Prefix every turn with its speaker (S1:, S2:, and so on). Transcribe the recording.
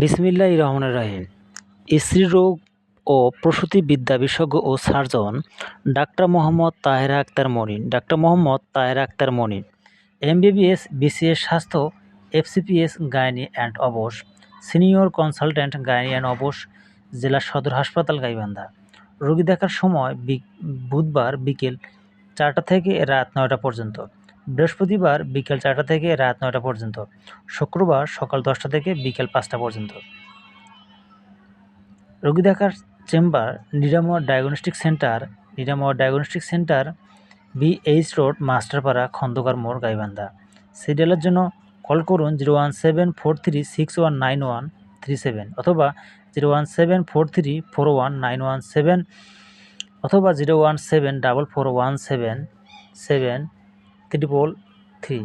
S1: বিসমিল্লাহ রহমানির রহিম। স্ত্রীরোগ ও প্রসূতিবিদ্যা বিশেষজ্ঞ ও surgeon doctor Mohammad Tahera Akter Monir. Doctor Mohammad Tahera Akter Monir. MBBS, BCS স্বাস্থ্য, FCPS, gynae and obs senior consultant gynae and obs জেলা সদর হাসপাতাল গাইবান্ধা। রোগী দেখার সময় বুধবার বিকেল চারটা থেকে রাত নয়টা পর্যন্ত। বৃহস্পতিবার বিকেল চারটা থেকে রাত নয়টা পর্যন্ত, শুক্রবার সকাল দশটা থেকে বিকেল পাঁচটা পর্যন্ত। রোগী দেখার chamber Niramoy diagnostic centre, Niramoy diagnostic centre, BH road, Masterpara, Khandakar মোড়, গাইবান্ধা। সিরিয়ালের জন্য কল করুন zero one seven four three six one nine one three seven অথবা zero one seven four three four one nine one seven অথবা zero one seven double four one seven seven triple three